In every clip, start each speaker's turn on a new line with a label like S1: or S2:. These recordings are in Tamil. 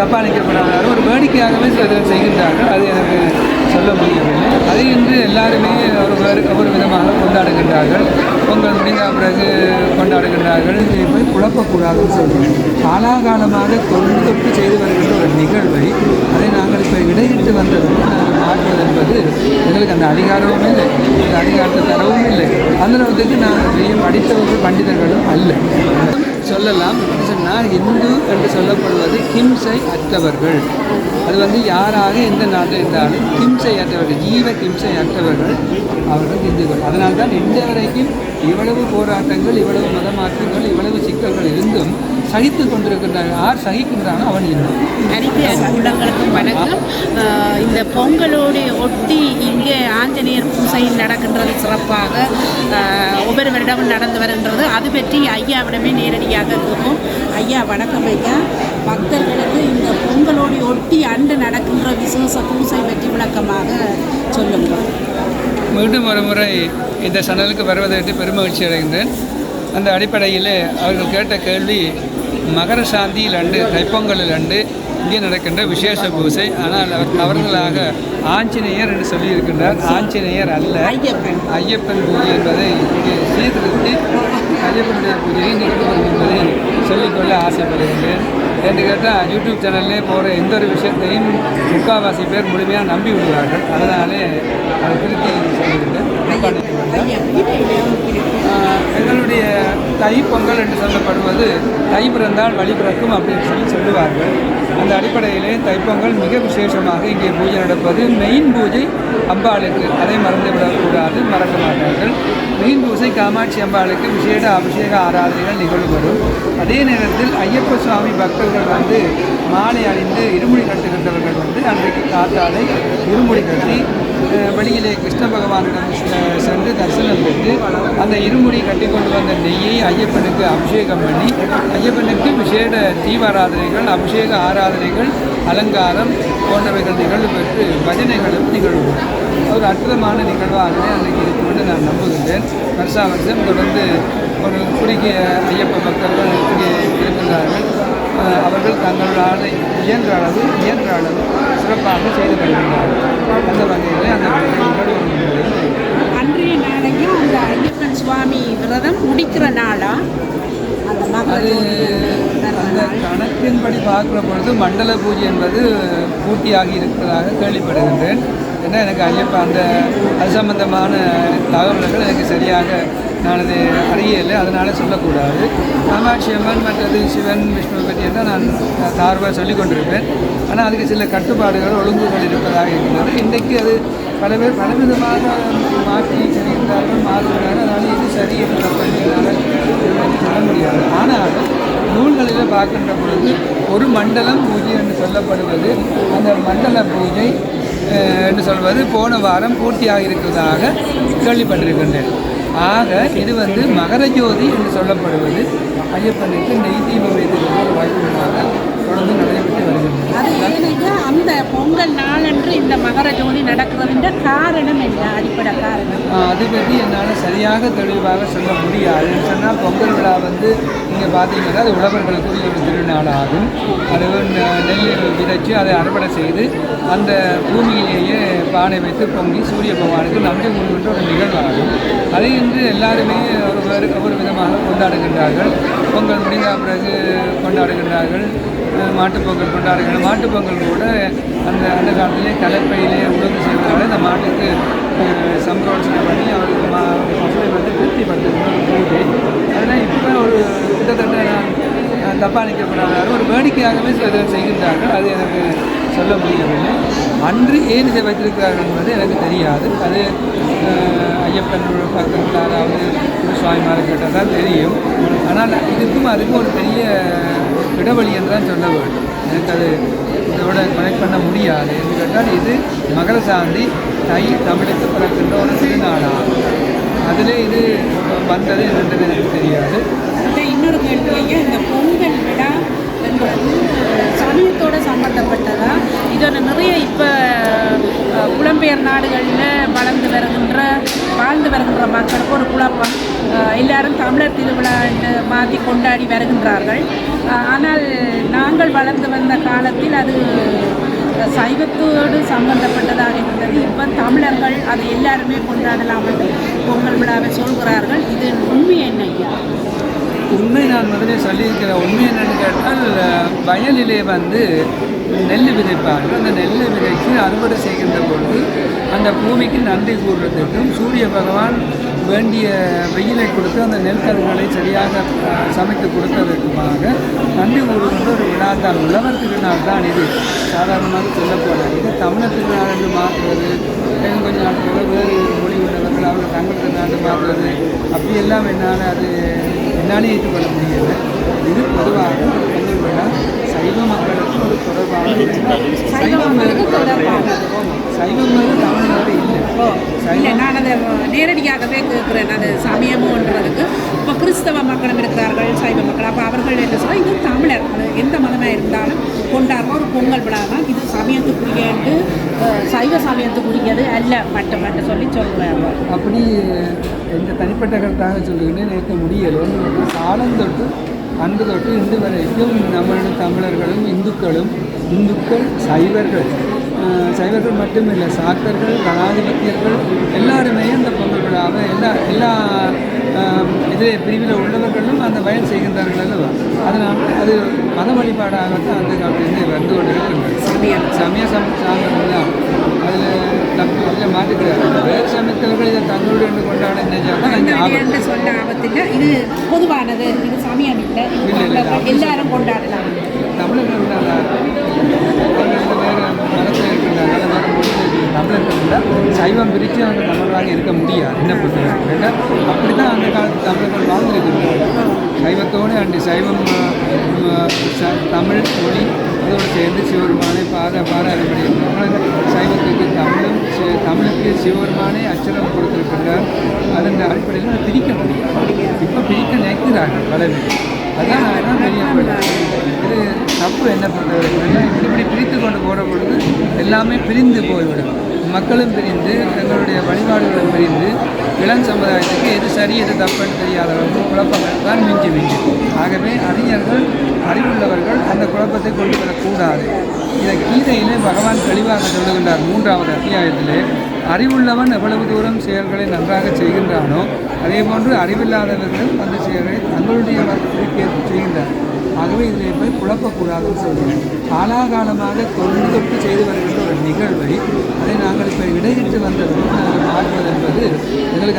S1: தப்பாக நினைக்கப்படாதாலும் ஒரு வேடிக்கையாகவே சில செய்கின்றார்கள். அது எனக்கு சொல்ல முடியவில்லை. அதை இன்று எல்லாருமே ஒரு வேறு ஒரு விதமாக கொண்டாடுகின்றார்கள். பொங்கல் முடிந்த பிறகு கொண்டாடுகின்றார்கள். இதை போய் குழப்பக்கூடாதுன்னு சொல்கிறேன் காலாகாலமாக தொன்று தொட்டு செய்து வருகின்ற ஒரு நிகழ்வை அதை நாங்கள் இப்போ இடையிட்டு வந்ததும் மாற்றுவது என்பது எங்களுக்கு அந்த அதிகாரமும் இல்லை. இல்லை நான் அளவுக்கு படித்தவர்கள் பண்டிதர்களும் அல்ல. சொல்லலாம் நான் சொன்னால் இந்து என்று சொல்லப்படுவது கிம்சை அற்றவர்கள். அது வந்து யாராக எந்த நாட்டில் இருந்தாலும் கிம்சை அற்றவர்கள் ஜீவ கிம்சை அற்றவர்கள் அவர்கள் இந்துக்கள். அதனால் தான் வரைக்கும் இவ்வளவு போராட்டங்கள் இவ்வளவு மதமாற்றங்கள் இவ்வளவு சிக்கல்கள் இருந்தும் சகித்து கொண்டிருக்கின்றார்கள் யார் சகிக்கின்றானோ அவன் இந்து.
S2: அனைத்து உள்ளங்களுக்கும் வணக்கம். இந்த பொங்கலோடு ஒட்டி இங்கே ஆஞ்சநேயர் பூசையில் நடக்கின்றது சிறப்பாக. ஒவ்வொரு வருடமும் நடந்து வருகின்றது. அது பற்றி ஐயாவிடமே நேரடியாக இருக்கும் ஐயா வணக்கம் ஐயா. பக்தர்களுக்கு இந்த பொங்கலோடு ஒட்டி அன்று நடக்கின்ற விசேஷ பூசை பற்றி விளக்கமாக சொல்லுங்கள்.
S1: மீண்டும் ஒரு முறை இந்த சனலுக்கு வருவதற்கு பெருமகிழ்ச்சி அடைகின்றேன். அந்த அடிப்படையில் அவர்கள் கேட்ட கேள்வி மகர சாந்தியில் அண்டு தைப்பொங்கலில் அண்டு இங்கே நடக்கின்ற விசேஷ பூசை ஆனால் அவர் தவறுதலாக ஆஞ்சநேயர் என்று சொல்லியிருக்கின்றார். ஆஞ்சநேயர் அல்ல
S2: ஐயப்பன்.
S1: ஐயப்பன் பூஜை என்பதை இங்கே சீர்திருத்தி ஐயப்பனுடைய பூஜையை நிறுத்துவது என்பதை சொல்லிக்கொள்ள ஆசைப்படுகின்றேன். என்று கேட்டால் யூடியூப் சேனல்லே போகிற எந்த ஒரு விஷயத்தையும் முக்கால்வாசி பேர் முழுமையாக நம்பி விடுவார்கள். அதனாலே அதை திருத்தி சொல்லுகின்றேன் எங்களுடைய தை பொங்கல் என்று சொல்லப்படுவது தை பிறந்தால் வழி பிறக்கும் அப்படின்னு சொல்லி சொல்லுவார்கள். அந்த அடிப்படையிலே தைப்பொங்கல் மிக விசேஷமாக இங்கே பூஜை நடப்பது. மெயின் பூஜை அம்பாளுக்கு. அதை மறந்துவிடக்கூடாது மறக்க மாட்டார்கள். பூசை காமாட்சி அம்பாளுக்கு விசேட அபிஷேக ஆராதனைகள் நிகழ்வுபடும் அதே நேரத்தில் ஐயப்ப சுவாமி பக்தர்கள் வந்து மாலை அணிந்து இருமுடி கட்டுகின்றவர்கள் வந்து அன்றைக்கு காத்தாலை இருமுடி கட்டி வெளியிலே கிருஷ்ண பகவானிடம் சென்று தரிசனம் பெற்று அந்த இருமுடி கட்டி கொண்டு வந்த நெய்யை ஐயப்பனுக்கு அபிஷேகம் பண்ணி ஐயப்பனுக்கு விசேட தீவாராதனைகள் அபிஷேக ஆராதனைகள் அலங்காரம் போன்றவைகள் நிகழ்வு பெற்று பஜனைகளும் நிகழ்வு ஒரு அற்புதமான நிகழ்வாகவே அன்றைக்கு இருக்கும் என்று நான் நம்புகின்றேன். வருஷா வருஷம் தொடர்ந்து ஒரு குறுகிய ஐயப்ப பக்தர்கள் இங்கே இருக்கின்றார்கள். அவர்கள் தங்களால் இயன்ற அளவு இயன்ற அளவு சிறப்பாக செய்து வருகின்றார்கள் அந்த வகையில் அந்த
S2: அன்றைய நாளையும் அந்த ஐயப்பன் சுவாமி விரதம் முடிக்கிற நாளா?
S1: அது அந்த கணக்கின்படி பார்க்குற பொழுது மண்டல பூஜை என்பது பூர்த்தியாகி இருப்பதாக கேள்விப்படுகின்றேன். ஏன்னா எனக்கு ஐயப்பா அந்த அது சம்பந்தமான தகவல்கள் எனக்கு சரியாக நான் அது அறியலை. அதனால் சொல்லக்கூடாது. காமாட்சி அம்மன் மற்றது சிவன் விஷ்ணு பற்றி தான் நான் தார்வாக சொல்லிக் கொண்டிருப்பேன். ஆனால் அதுக்கு சில கட்டுப்பாடுகள் ஒழுங்குகள் இருப்பதாக இருக்கிறது இன்றைக்கு அது பல பேர் பலவிதமாக மாற்றி செய்கின்றார்கள் மாறுகிறார்கள் அதனால் இது சரி என்று சொல்ல முடியாது. ஆனால் நூல்களில் பார்க்கின்ற பொழுது ஒரு மண்டலம் பூஜை என்று சொல்லப்படுவது அந்த மண்டல பூஜை என்று சொல்வது போன வாரம் பூர்த்தியாக இருக்கிறதாக கேள்விப்பட்டிருக்கின்றேன். ஆக இது வந்து மகர ஜோதி என்று சொல்லப்படுவது. ஐயப்பனுக்கு நெய் தீபம் வைத்திருக்கிற வாய்ப்புகளாக தொடர்ந்து நடைபெற்று வருகின்றன
S2: அது ஏனையா அந்த பொங்கல் நாளன்று இந்த மகர ஜோதி நடக்கிறதுன்ற காரணம் என்ன? அடிப்படை காரணம்.
S1: அது அதை பற்றி என்னால் சரியாக தெளிவாக சொல்ல முடியாது. சொன்னால் பொங்கல் விழா வந்து நீங்கள் பார்த்தீங்கன்னா அது உழவர்களுக்குரிய ஒரு திருநாளாகும் அது நெல் விதைச்சு அதை அறுவடை செய்து அந்த பூமியிலேயே பானை வைத்து பொங்கி சூரிய பகவானுக்கு நன்றி கூறுகின்ற ஒரு நிகழ்வாகும். அதை இன்று எல்லாருமே ஒரு வேறு ஒரு விதமாக கொண்டாடுகின்றார்கள். பொங்கல் முடிந்த பிறகு கொண்டாடுகின்றார்கள். மாட்டுப்பொங்கல் மாட்டுப் பொங்கல் மாட்டுப் பொங்கல் கூட அந்த அந்த காலத்திலே கலப்பையிலே உழவு செய்வதால் இந்த மாட்டுக்கு அஹ், பண்ணி அவருக்கு மா மக்களை வந்து திருப்திப்படுத்துகிற பண்ணுறது பூஜை. அதனால் இப்போ ஒரு கிட்டத்தட்ட நான் தப்பாக ஒரு வேடிக்கையாகவே சில செய்கின்றார்கள். அது எனக்கு சொல்ல முடியவில்லை. அன்று ஏன் இதை வைத்திருக்கிறார்கள் என்பது எனக்கு தெரியாது. அது ஐயப்பன் பக்கத்தில் யாராவது சுவாமிமாரை கேட்டால் தான் தெரியும். ஆனால் இதுக்கும் அதுக்கும் ஒரு பெரிய இடைவெளி என்று தான் சொல்ல வேண்டும். எனக்கு அது இதோட கனெக்ட் பண்ண முடியாது. என்று கேட்டால் இது மகர சாந்தி தை தமிழுக்கு பிறக்கின்ற ஒரு திருநாளாகும். அதில் இது வந்தது என்னன்றது எனக்கு தெரியாது.
S2: இன்னொரு கேள்வி இந்த பொங்கல் விழா என்பது சம்மந்தப்பட்டதாக இதோட நிறைய இப்போ புலம்பெயர் நாடுகளில் வளர்ந்து வருகின்ற வாழ்ந்து வருகின்ற மக்களுக்கு ஒரு குழப்பம். எல்லாரும் தமிழர் திருவிழா என்று மாற்றி கொண்டாடி வருகின்றார்கள். ஆனால் நாங்கள் வளர்ந்து வந்த காலத்தில் அது சைவத்தோடு சம்பந்தப்பட்டதாக இருந்தது. இப்போ தமிழர்கள் அதை எல்லாருமே கொண்டாடலாம் என்று பொங்கல் விழாவை சொல்கிறார்கள். இது உண்மை என்ன ஐயா?
S1: உண்மை நான் முதலே சொல்லியிருக்கிற உண்மை என்னன்னு கேட்டால் வயலிலே வந்து நெல் விதைப்பார்கள். அந்த நெல் விதைக்கு அறுவடை செய்கின்ற பொழுது அந்த பூமிக்கு நன்றி கூடுறதுக்கும் சூரிய பகவான் வேண்டிய வெயிலை கொடுத்து அந்த நெல்கருகளை சரியாக சமைத்து கொடுத்ததற்குமாக நன்றி கூறுகின்ற ஒரு விழா தான் உழவர் திருநாள் தான் இது. சாதாரணமாக சொல்லப்போனால் இது தமிழர் திருநாள் என்று மாற்றுவது இன்னும் கொஞ்ச நாட்களில் வேறு மொழி உள்ளவர்கள் அவர்கள் தங்கள் திருநாள் மாற்றுவது அப்படியெல்லாம் என்னால் அது என்னாலே ஏற்றுக்கொள்ள முடியல. இது பொதுவாக பொங்கல் விழா சைவ மக்களுக்கு ஒரு தொடர்பான விழா.
S2: சைவ மக்களுக்கு தொடர்பானது.
S1: சைவம் வந்து தமிழ்நாடு இல்லை.
S2: இல்லை நான் அதை நேரடியாகவே கேட்குறேன். அது சமயமுன்றதுக்கு. இப்போ கிறிஸ்தவ மக்களும் இருக்கிறார்கள் சைவ மக்கள். அப்போ அவர்கள் என்ன சொல்ல இது தமிழர். எந்த மதமாக இருந்தாலும் கொண்டாடுற ஒரு பொங்கல் விழா தான். இது சமயத்துக்குரியது சைவ சமயத்துக்குரியது அல்ல. மட்டும் மட்டும் சொல்லி சொல்கிறாங்க
S1: அப்படி எந்த தனிப்பட்ட கருத்தாக சொல்லுகிறேன் நினைக்க முடியலை ஒன்று காலம் தொட்டு அன்று தொட்டு இன்று வரைக்கும் நம்மளுடைய தமிழர்களும் இந்துக்களும் இந்துக்கள் சைவர்கள் சைவர்கள் மட்டுமில்லை சாத்தர்கள் கணாதிபத்தியர்கள் எல்லாருமே அந்த பொங்கல் விழாவை எல்லா எல்லா இது பிரிவில் உள்ளவர்களும் அந்த பயன் செய்கின்றார்கள் அல்லவா? அதனால் அது மத வழிபாடாகத்தான் அந்த காலத்திலிருந்து வந்து கொண்டு இருக்கின்றது
S2: சமயம்.
S1: சமய சம் சார்ந்தது தான் தப்பு இல்லை மாட்டுக்கிறார் வேறு சமயத்தவர்கள் இதை தங்களுடைய என்று கொண்டாட
S2: விடயம்னு சொல்ல ஆபத்தில் இது பொதுவானது இது சமயம் இல்லை எல்லாரும் கொண்டாடலாம்.
S1: தமிழர்கள் தமிழர்கள் சைவம் பிரித்து அவங்க தமிழராக இருக்க முடியாது. என்ன பொறுத்தவரை அப்படி தான் அந்த காலத்து தமிழர்கள் வாழ்ந்திருக்கிறார்கள். சைவத்தோடு அண்டு சைவம் தமிழ் மொழி அதோடு சேர்ந்து சிவபெருமானை பாத பாராயணப்படி சைவத்துக்கு தமிழும் சிவபெருமானே அச்சரம் கொடுத்திருக்கின்றார் அதன் அடிப்படையில் அதை பிரிக்க முடியும் இப்போ பிரிக்க நினைக்கிறார்கள் பல பேர் அதான் அதான் பெரிய இது தப்பு என்ன பண்ணுறது இப்படி இப்படி பிரித்து கொண்டு போகிற பொழுது எல்லாமே பிரிந்து போய்விடும். மக்களும் பிரிந்து தங்களுடைய வழிபாடுகளும் பிரிந்து இளம் சமுதாயத்துக்கு எது சரி எது தப்புன்னு தெரியாதவர்கள் குழப்பங்கள் தான் மிஞ்சி மிஞ்சி. ஆகவே அறிஞர்கள் அறிவுள்ளவர்கள் அந்த குழப்பத்தை கொண்டு வரக்கூடாது. இதை கீதையிலே பகவான் தெளிவாக சொல்லுகின்றார் மூன்றாவது அத்தியாயத்திலே. அறிவுள்ளவன் எவ்வளவு தூரம் செயல்களை நன்றாக செய்கின்றானோ அதே போன்று அறிவில்லாதவர்கள் அந்த செயல்களை தங்களுடைய வசதிக்கு ஏற்ப ஆகவே இதில் போய் குழப்பக்கூடாதுன்னு சொல்கிறேன் காலாகாலமாக தொன்று தொட்டு செய்து வருகின்ற ஒரு நிகழ்வை அதை நாங்கள் இப்போ இடையிட்டு வந்ததும்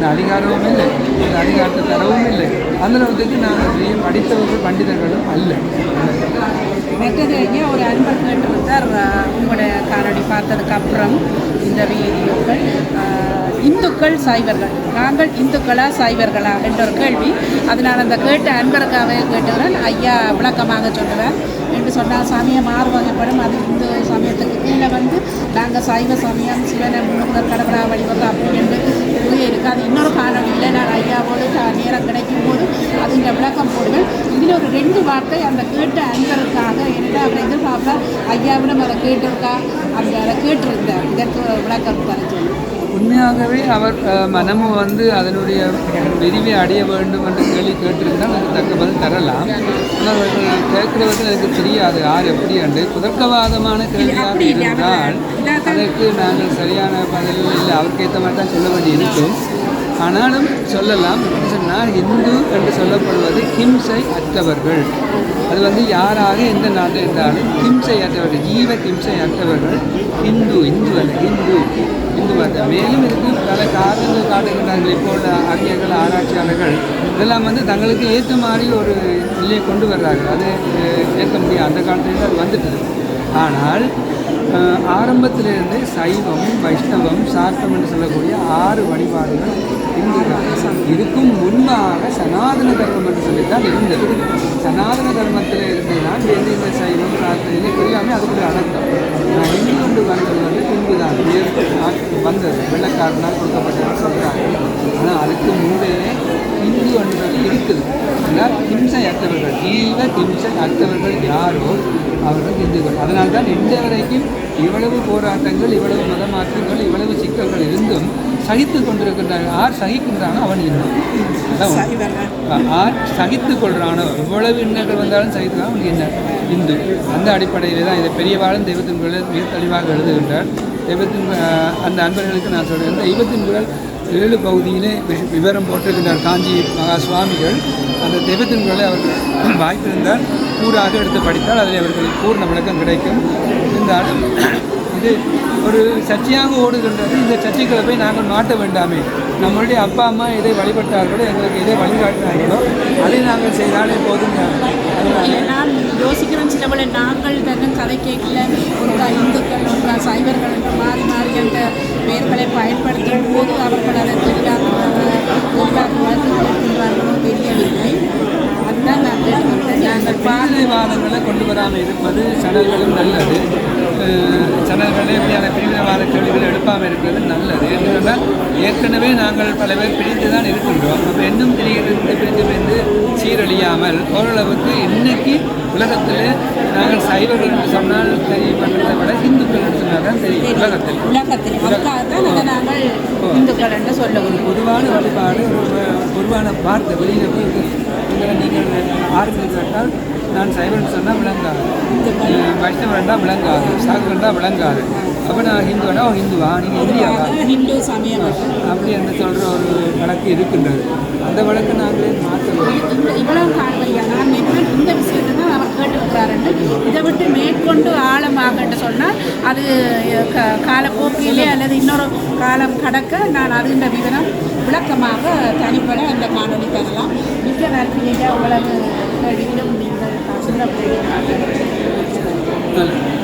S1: அந்த அதிகாரமும் இல்லை. அந்த அதிகாரத்தை தரவும் இல்லை. அந்த அளவுக்கு நாங்கள் பெரிய படித்தவர்கள் பண்டிதர்களும் அல்ல.
S2: மற்றது ஐயா ஒரு அன்பர் கேட்டு வந்தார் உங்களோட காணொளி பார்த்ததுக்கு அப்புறம் இந்த வீடியோக்கள் இந்துக்கள் சைவர்கள் நாங்கள் இந்துக்களா சைவர்களா என்ற ஒரு கேள்வி. அதனால் அந்த கேட்ட அன்பருக்காக கேட்டுகிறேன் ஐயா விளக்கமாக சொல்லுவேன். என்று சொன்னால் சமயம் மாறு வகைப்படும் அது இந்து சமயத்துக்கு கீழே வந்து நாங்கள் சைவ சமயம் சிவனை முன்னுக்கு கடவுளா வழிபடுறது அப்படி என்று நிறைய இருக்குது அது இன்னொரு காணொலியில் நான் ஐயாவோடு நேரம் கிடைக்கும் போது அது இந்த விளக்கம் போடுவேன் இதில் ஒரு ரெண்டு வார்த்தை அந்த கேட்ட அன்பருக்காக என்னடா அவர் எதிர்பார்ப்பார் ஐயாவிடம் அதை கேட்டிருக்கா அந்த அதை கேட்டிருந்தார் இதற்கு
S1: உண்மையாகவே அவர் மனமும் வந்து அதனுடைய விரிவை அடைய வேண்டும் என்று கேள்வி கேட்டிருந்தால் அதுக்கு தக்க பதில் தரலாம். ஆனால் அவர்கள் கேட்கிறது எனக்கு தெரியாது யார் எப்படி என்று. குதர்க்கவாதமான கேள்வியாக இருந்தால் அதற்கு நாங்கள் சரியான பதில் இல்லை. அவருக்கு ஏற்ற மாதிரி தான் சொல்ல வேண்டி இருக்கும். ஆனாலும் சொல்லலாம். சொன்னால் இந்து என்று சொல்லப்படுவது ஹிம்சை அற்றவர்கள். அது வந்து யாராக எந்த நாட்டில் இருந்தாலும் ஹிம்சை அற்றவர்கள். ஜீவ ஹிம்சை அற்றவர்கள். ஹிந்து இந்து அல்ல ஹிந்து. இந்து மதம். மேலும் இதுக்கு பல காரணங்கள் காட்டுகின்றார்கள். இப்போ உள்ள அறிஞர்கள் ஆராய்ச்சியாளர்கள் இதெல்லாம் வந்து தங்களுக்கு ஏற்ற மாதிரி ஒரு நிலையை கொண்டு வர்றார்கள். அது ஏற்க முடியும் அந்த காலத்துலேருந்து அது வந்துட்டது. ஆனால் ஆரம்பத்திலிருந்து சைவம் வைஷ்ணவம் சாஸ்திரம் என்று சொல்லக்கூடிய ஆறு வழிபாடுகள் இருந்திருக்காங்க இதுக்கும் முன்பாக சனாதன தர்மம் என்று சொல்லித்தான் இருந்தது. சனாதன தர்மத்தில் இருந்துதான் வந்து இந்த சைவம் சாஸ்திரம் இது எல்லாமே அதுக்குரிய அடக்கம் நான் இந்து கொண்டு வந்தது வந்து பின்பு தான் வந்தது. வெள்ளக்காரனால் கொடுக்கப்பட்டதுன்னு சொல்கிறாங்க ஆனால் அதுக்கு முந்தையே இந்து ஒன்று இருக்குது. ஆனால் ஹிம்சை அற்றவர்கள் ஜீவ ஹிம்சை அற்றவர்கள் யாரோ அவர்கள் இந்துக்கள் அதனால் தான் இன்று வரைக்கும் இவ்வளவு போராட்டங்கள் இவ்வளவு மத மாற்றங்கள் இவ்வளவு சிக்கல்கள் இருந்தும் சகித்து கொண்டிருக்கின்றார்கள் யார் சகிக்கின்றானோ அவன்.
S2: சைவர்கள்
S1: ஆர் சகித்து கொள்றானோ எவ்வளவு இன்னல்கள் வந்தாலும் சகித்துக்கலாம் அவனுக்கு என்ன? இந்து. அந்த அடிப்படையில் தான் இதை பெரியவாளும் தெய்வத்தின் குரல் மிக தெளிவாக எழுதுகின்றார். தெய்வத்தின் அந்த அன்பர்களுக்கு நான் சொல்கிறேன். தெய்வத்தின் குரல் ஏழு பகுதியிலே விவரம் போட்டிருக்கின்றார் காஞ்சி மகா சுவாமிகள் அந்த தெய்வத்தின் குரலை அவர்கள் வாய்ப்பிருந்தால் கூறாக எடுத்து படித்தால் அதில் அவர்களுக்கு பூர்ண விளக்கம் கிடைக்கும். இருந்தாலும் இது ஒரு சர்ச்சையாக ஓடுகின்றது. இந்த சர்ச்சைகளை போய் நாங்கள் மாட்ட வேண்டாமே. நம்மளுடைய அப்பா அம்மா எதை வழிபட்டார்களோ எங்களுக்கு எதை வழிகாட்டினார்களோ அதை நாங்கள் செய்தாலே போதும்.
S2: அதனால் யோசிக்கிறோம். யோசிக்கிறேன் சில வேளை நாங்கள் தன்னை கதை கேட்கல. ஒன்றா இந்துக்கள் ஒன்றா சைவர்கள் என்று மாறி மாறி அந்த பெயர்களை பயன்படுத்தும் போது அவர்கள் அதை தெரியாத தெரியாதோ தெரியவில்லை. அதுதான் நான் நாங்கள் பார்த்து
S1: பிரிவினைவாதங்களை கொண்டு வராமல் இருப்பது சடல்களும் நல்லது. சடல்களே இப்படியான பிரிவினைவாத கேள்விகளை எழுப்பாமல் இருக்கிறது நல்லது. ஏற்கனவே நாங்கள் பல பேர் பிரிந்து தான் இருக்கின்றோம். அப்போ இன்னும் பிரிந்து பிரிந்து பிரிந்து சீரழியாமல் ஓரளவுக்கு இன்னைக்கு உலகத்தில் நாங்கள் சைவர்கள் என்று சொன்னால் தெரியப்படுறதை விட இந்துக்கள் என்று சொன்னால் தான் தெரியும். உலகத்தில்.
S2: உலகத்தில். இந்துக்கள் என்று சொல்லுவோம்
S1: பொதுவான வழிபாடு ஒரு பொதுவான வார்த்தை வெளியில் போய் நீங்கள் ஆறுதல் கேட்டால் நான் சைவன் சொன்னால் விளங்காது. அஹ் வைஷ்ணவன்டா விளங்காது. சாகுண்டா விளங்காது. அப்போ நான் ஹிந்துவனா ஓ ஹிந்துவா? நீங்கள் இந்தியாவா?
S2: ஹிந்து சமயவர்கள்
S1: அப்படி என்று சொல்கிற ஒரு வழக்கு இருக்கின்றது. அந்த வழக்கு நாங்களே மாற்ற வேண்டும்
S2: இந்த இவ்வளவு என்ன இந்த விஷயத்தை தான் அவர் கேட்டுக்கிறாருன்னு இதை விட்டு மேற்கொண்டு ஆழமாக என்று சொன்னால் அது காலப்போக்கிலே அல்லது இன்னொரு காலம் கடக்க நான் அதுன்ற விவரம் விளக்கமாக தனிப்பட அந்த காணொலி தரலாம். மிக்க நன்றியாக உங்களது கேள்வியிலும் நீங்கள் சிறப்பு
S1: நல்லது